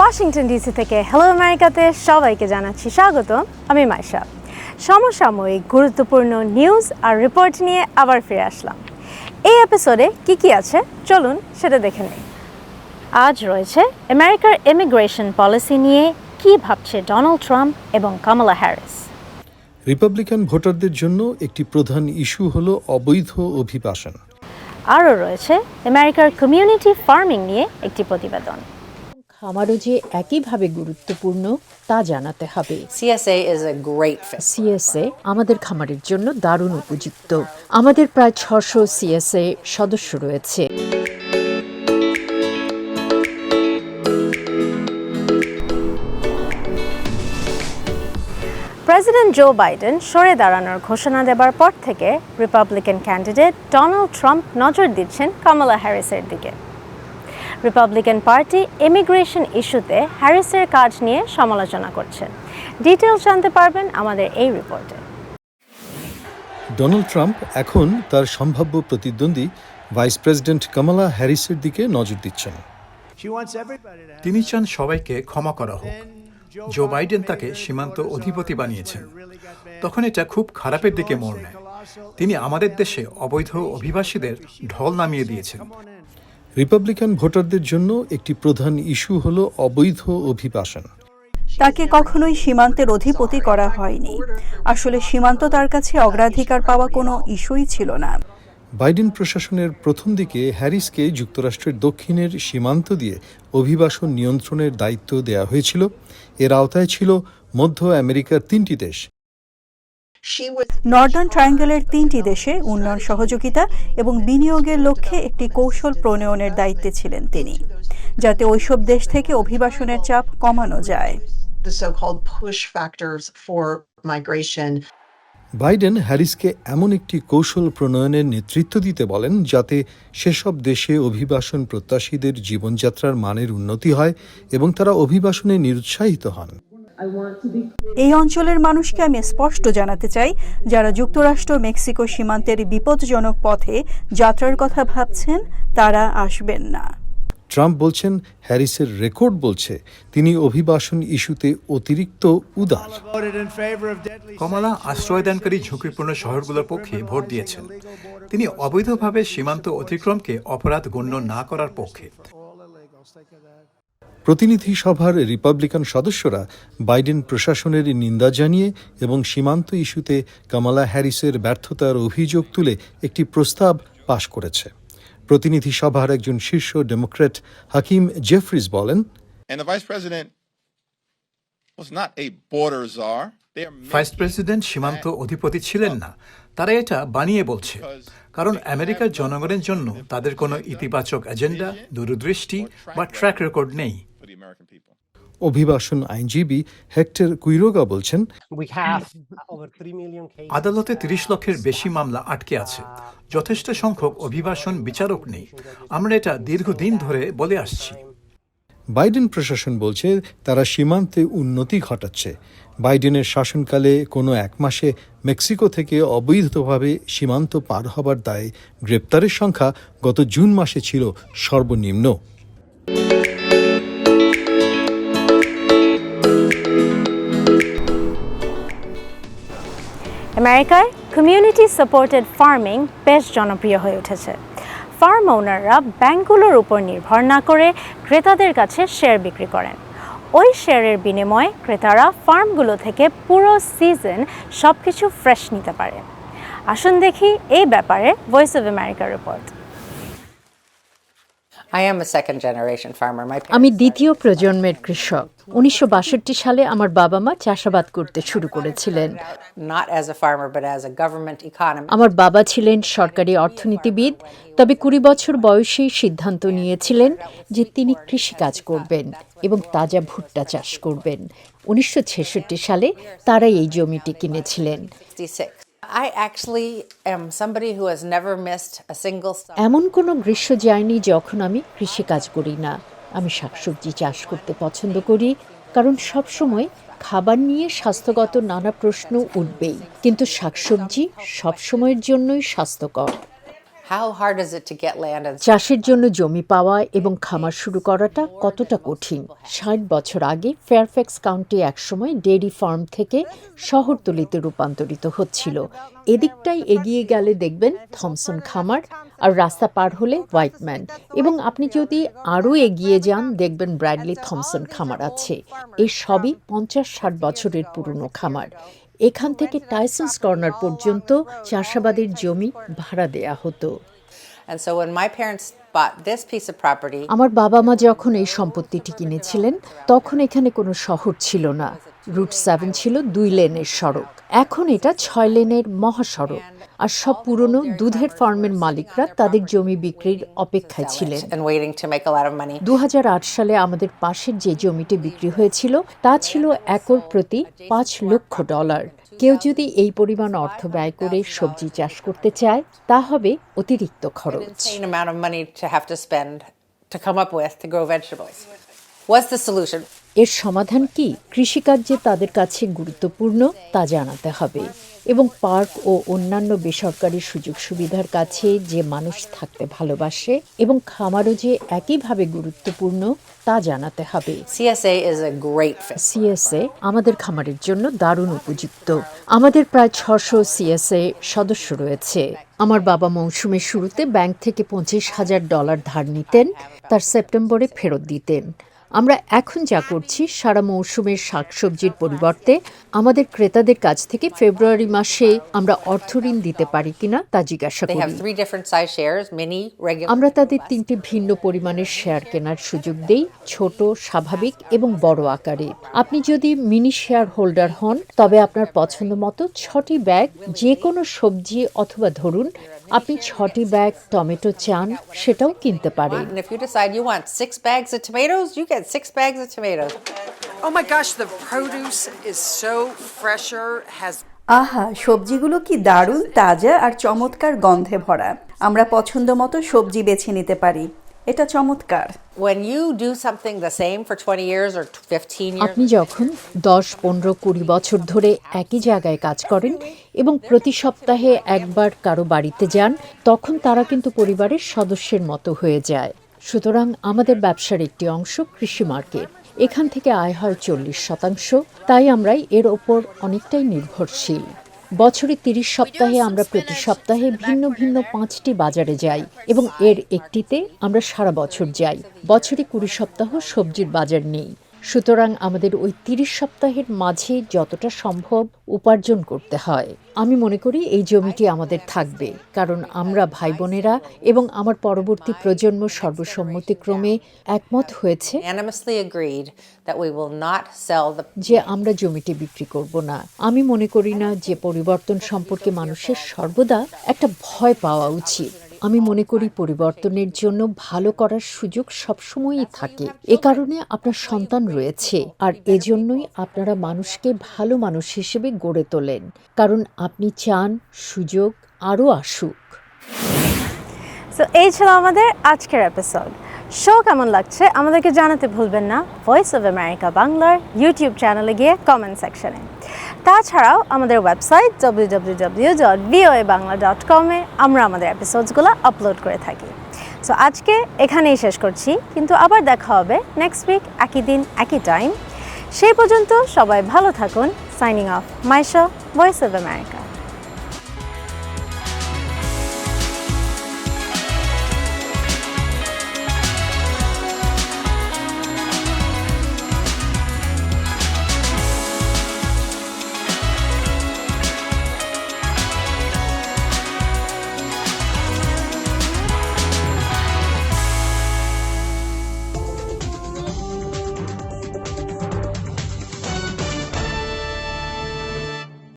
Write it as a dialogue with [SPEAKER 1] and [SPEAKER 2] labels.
[SPEAKER 1] Washington DC থেকে hello আমেরিকাতে সবাইকে জানাচ্ছি স্বাগত আমি মাইশা। সমসাময়িক গুরুত্বপূর্ণ নিউজ আর রিপোর্ট নিয়ে আবার ফিরে আসলাম। এই এপিসোডে কি কি আছে? চলুন সেটা দেখে নিই। আজ রয়েছে আমেরিকার ইমিগ্রেশন পলিসি নিয়ে কি ভাবছে ডোনাল্ড ট্রাম্প এবং কামালা হ্যারিস
[SPEAKER 2] রিপাবলিকান ভোটারদের জন্য একটি প্রধান ইস্যু হল অবৈধ অভিবাসন।
[SPEAKER 1] আরও রয়েছে আমেরিকার কমিউনিটি ফার্মিং নিয়ে একটি প্রতিবেদন।
[SPEAKER 3] খামারও যে একইভাবে গুরুত্বপূর্ণ তা জানাতে হবে।
[SPEAKER 4] Is a great fit.
[SPEAKER 3] CSA আমাদের খামারের জন্য দারুণ উপযুক্ত। আমাদের প্রায় ছশো সিএসএ সদস্য রয়েছে।
[SPEAKER 1] প্রেসিডেন্ট জো বাইডেন সরে দাঁড়ানোর ঘোষণা দেবার পর থেকে রিপাবলিকান ক্যান্ডিডেট ডোনাল্ড ট্রাম্প নজর দিচ্ছেন কামালা হ্যারিসের দিকে। রিপাবলিকান পার্টি ইমিগ্রেশন ইস্যুতে হ্যারিসের কাজ নিয়ে সমালোচনা করছে। ডিটেলস জানতে পারবেন আমাদের এই রিপোর্টে।
[SPEAKER 2] ডোনাল্ড ট্রাম্প এখন তার সম্ভাব্য প্রতিদ্বন্দ্বী ভাইস প্রেসিডেন্ট কামালা হ্যারিসের দিকে নজর দিচ্ছেন।
[SPEAKER 5] তিনি চান সবাইকে ক্ষমা করা হোক। জো বাইডেন তাকে সীমান্ত অধিপতি বানিয়েছেন। তখন এটা খুব খারাপের দিকে মোড় নেয়। তিনি আমাদের দেশে অবৈধ অভিবাসীদের ঢল নামিয়ে দিয়েছেন।
[SPEAKER 2] রিপাবলিকান ভোটারদের জন্য একটি প্রধান ইস্যু হল অবৈধ অভিবাসন।
[SPEAKER 6] তাকে কখনোই সীমান্তের অধিপতি করা হয়নি। আসলে সীমান্ত তার কাছে অগ্রাধিকার পাওয়া কোনো ইস্যুই ছিল না।
[SPEAKER 2] বাইডেন প্রশাসনের প্রথম দিকে হ্যারিসকে যুক্তরাষ্ট্রের দক্ষিণের সীমান্ত দিয়ে অভিবাসন নিয়ন্ত্রণের দায়িত্ব দেয়া হয়েছিল। এর আওতায় ছিল মধ্য আমেরিকার তিনটি দেশ।
[SPEAKER 6] নর্দার্ন ট্রায়াঙ্গেলের তিনটি দেশে উন্নয়ন সহযোগিতা এবং বিনিয়োগের লক্ষ্যে একটি কৌশল প্রণয়নের দায়িত্বে ছিলেন তিনি যাতে ওইসব দেশ থেকে অভিবাসনের চাপ কমানো যায়।
[SPEAKER 2] বাইডেন হ্যারিসকে এমন একটি কৌশল প্রণয়নের নেতৃত্ব দিতে বলেন যাতে সেসব দেশে অভিবাসন প্রত্যাশীদের জীবনযাত্রার মানের উন্নতি হয় এবং তারা অভিবাসনে নিরুৎসাহিত হন।
[SPEAKER 6] এই অঞ্চলের মানুষকে আমি স্পষ্ট জানাতে চাই যারা যুক্তরাষ্ট্র মেক্সিকো সীমান্তের বিপজ্জনক পথে যাত্রার কথা ভাবছেন তারা আসবেন না।
[SPEAKER 2] ট্রাম্প বলছেন হ্যারিসের রেকর্ড বলছে তিনি অভিবাসন ইস্যুতে অতিরিক্ত উদার।
[SPEAKER 5] কমলা আশ্রয়দানকারী ঝুঁকিপূর্ণ শহরগুলোর পক্ষে ভোট দিয়েছেন। তিনি অবৈধভাবে সীমান্ত অতিক্রমকে অপরাধ গণ্য না করার পক্ষে।
[SPEAKER 2] প্রতিনিধি সভার রিপাবলিকান সদস্যরা বাইডেন প্রশাসনের নিন্দা জানিয়ে এবং সীমান্ত ইস্যুতে কামালা হ্যারিসের ব্যর্থতার অভিযোগ তুলে একটি প্রস্তাব পাশ করেছে। প্রতিনিধি সভার একজন শীর্ষ ডেমোক্র্যাট হাকিম জেফরিজ বলেন
[SPEAKER 5] ভাইস প্রেসিডেন্ট সীমান্ত অধিপতি ছিলেন না। তারা এটা বানিয়ে বলছে। কারণ আমেরিকার জনগণের জন্য তাদের কোনো ইতিবাচক এজেন্ডা দূরদৃষ্টি বা ট্র্যাক রেকর্ড নেই।
[SPEAKER 7] American people.
[SPEAKER 2] অভিবাসন আইনজীবী হেক্টর কুইরোগা বলছেন
[SPEAKER 8] We have over 3 million cases.
[SPEAKER 5] আদালতে তিরিশ লক্ষের বেশি মামলা আটকে আছে। যথেষ্ট সংখ্যক অভিবাসন বিচারক নেই। আমরা এটা দীর্ঘদিন ধরে বলে আসছি।
[SPEAKER 2] বাইডেন প্রশাসন বলছে তারা সীমান্তে উন্নতি ঘটাচ্ছে। বাইডেনের শাসনকালে কোনো এক মাসে মেক্সিকো থেকে অবৈধভাবে সীমান্ত পার হবার দায়ে গ্রেপ্তারের সংখ্যা গত জুন মাসে ছিল সর্বনিম্ন।
[SPEAKER 1] আমেরিকায় কমিউনিটি সাপোর্টেড ফার্মিং বেশ জনপ্রিয় হয়ে উঠেছে। ফার্ম ওনাররা ব্যাংকগুলোর উপর নির্ভর না করে ক্রেতাদের কাছে শেয়ার বিক্রি করেন। ওই শেয়ারের বিনিময়ে ক্রেতারা ফার্মগুলো থেকে পুরো সিজন সব কিছু ফ্রেশ নিতে পারে। আসুন দেখি এই ব্যাপারে ভয়েস অফ আমেরিকার রিপোর্ট
[SPEAKER 3] আমি দ্বিতীয় প্রজন্মের কৃষক। উনিশশো বাষট্টি সালে আমার বাবা মা চাষাবাদ করতে শুরু করেছিলেন।
[SPEAKER 4] Not as a farmer but as a government economist.
[SPEAKER 3] আমার বাবা ছিলেন সরকারি অর্থনীতিবিদ তবে কুড়ি বছর বয়সেই সিদ্ধান্ত নিয়েছিলেন যে তিনি কৃষিকাজ করবেন এবং তাজা ভুট্টা চাষ করবেন। উনিশশো ছেষট্টি সালে তারাই এই জমিটি কিনেছিলেন।
[SPEAKER 4] 66. Actually am am somebody who has never missed a single
[SPEAKER 3] এমন কোনো গ্রীষ্ম যায়নি যখন আমি কৃষিকাজ করি না। আমি শাকসবজি চাষ করতে পছন্দ করি, কারণ সব সময় খাবার নিয়ে স্বাস্থ্যগত নানা প্রশ্ন উঠবেই। কিন্তু শাকসবজি সব সময়ের জন্যই স্বাস্থ্যকর। চাষের জন্য জমি পাওয়া এবং খামার শুরু করাটা কতটা কঠিন? ষাট বছর আগে ফেয়ারফ্যাক্স কাউন্টি একসময় ডেইরি ফার্ম থেকে শহরতলিতে রূপান্তরিত হচ্ছিল। এদিকটাই এগিয়ে গেলে দেখবেন থমসন খামার আর রাস্তা পার হলে হোয়াইটম্যান এবং আপনি যদি আরও এগিয়ে যান দেখবেন ব্র্যাডলি থমসন খামার আছে। এই সবই পঞ্চাশ ষাট বছরের পুরনো খামার। এখান থেকে টাইসন্স কর্নার পর্যন্ত চাষাবাদের জমি ভাড়া দেয়া হতো। আমার বাবা মা যখন এই সম্পত্তিটি কিনেছিলেন তখন এখানে কোনো শহর ছিল না। রুট সেভেন ছিল দুই লেনের সড়ক। এখন এটা ছয় লেনের মহাসড়ক। আর সব পুরনো দুধের ফার্মের মালিকরা তাদের জমি বিক্রির অপেক্ষায় ছিলেন। দু সালে আমাদের পাশের যে জমিটি বিক্রি হয়েছিল তা ছিল একর প্রতি পাঁচ লক্ষ ডলার। কেউ যদি এই পরিমাণ অর্থ ব্যয় করে সবজি চাষ করতে চায় তা হবে অতিরিক্ত খরচ।
[SPEAKER 4] To come up with to grow vegetables. What's the solution?
[SPEAKER 3] এর সমাধান কি? কৃষিকাজ যে তাদের কাছে গুরুত্বপূর্ণ তা জানাতে হবে। এবং পার্ক ও অন্যান্য বেসরকারি সুযোগ সুবিধার কাছে যে মানুষ থাকতে ভালোবাসে এবং খামারও যে একইভাবে গুরুত্বপূর্ণ তা জানাতে হবে। সিএসএ আমাদের খামারের জন্য দারুণ উপযুক্ত। আমাদের প্রায় ছশো সিএসএ সদস্য রয়েছে। আমার বাবা মৌসুমের শুরুতে ব্যাংক থেকে পঁচিশ হাজার ডলার ধার নিতেন তার সেপ্টেম্বরে ফেরত দিতেন। আমরা এখন যা করছি সারা মৌসুমের শাকসবজির পরিবর্তে আমাদের ক্রেতাদের কাছ থেকে ফেব্রুয়ারি মাসে আমরা অর্থ ঋণ দিতে পারি কিনা তা জিজ্ঞাসা করি. আমরা তাদের তিনটি ভিন্ন পরিমাণের শেয়ার কেনার সুযোগ দেই ছোট স্বাভাবিক এবং বড় আকারে আপনি যদি মিনি শেয়ার হোল্ডার হন তবে আপনার পছন্দ মতো ছটি ব্যাগ যে কোনো সবজি অথবা ধরুন আপনি ছটি ব্যাগ টমেটো চান সেটাও কিনতে পারেন।
[SPEAKER 6] আহা সবজিগুলো কি দারুণ তাজা আর চমৎকার গন্ধে ভরা। আমরা পছন্দ মতো সবজি বেছে নিতে পারি। এটা চমৎকার।
[SPEAKER 4] When you do something the same for 20 years or 15 years,
[SPEAKER 3] আপনি যখন দশ পনেরো কুড়ি বছর ধরে একই জায়গায় কাজ করেন এবং প্রতি সপ্তাহে একবার কারও বাড়িতে যান তখন তারা কিন্তু পরিবারের সদস্যের মতো হয়ে যায়। সুতরাং আমাদের ব্যবসার একটি অংশ কৃষি মার্কেট। এখান থেকে আয় হয় চল্লিশ শতাংশ। তাই আমরাই এর ওপর অনেকটাই নির্ভরশীল। বছরে তিরিশ সপ্তাহে আমরা প্রতি সপ্তাহে ভিন্ন ভিন্ন পাঁচটি বাজারে যাই এবং এর একটিতে আমরা সারা বছর যাই। বছরে কুড়ি সপ্তাহ সবজির বাজার নেই। সুতরাং আমাদের ওই তিরিশ সপ্তাহের মাঝে যতটা সম্ভব উপার্জন করতে হয়। আমি মনে করি এই জমিটি আমাদের থাকবে কারণ আমরা ভাই বোনেরা এবং আমার পরবর্তী প্রজন্ম সর্বসম্মতিক্রমে একমত হয়েছে যে আমরা জমিটি বিক্রি করব না। আমি মনে করি না যে পরিবর্তন সম্পর্কে মানুষের সর্বদা একটা ভয় পাওয়া উচিত। আমি মনে করি পরিবর্তনের জন্য ভালো করার সুযোগ সবসময়ই থাকে। এ কারণে আপনার সন্তান রয়েছে আর এজন্যই আপনারা মানুষকে ভালো মানুষ হিসেবে গড়ে তোলেন। কারণ আপনি চান সুযোগ আরও আসুক।
[SPEAKER 1] সো এই ছিল আমাদের আজকের এপিসোড শো কেমন লাগছে আমাদেরকে জানাতে ভুলবেন না। ভয়েস অফ আমেরিকা বাংলার ইউটিউব চ্যানেলে গিয়ে কমেন্ট সেকশনে তাছাড়াও আমাদের website W W W dot VOA Bangla dot কমে আমরা আমাদের এপিসোডসগুলো আপলোড করে থাকি। সো আজকে এখানেই শেষ করছি, কিন্তু আবার দেখা হবে নেক্সট উইক একই দিন, একই টাইম সেই পর্যন্ত সবাই ভালো থাকুন। Signing off Maisha Voice of America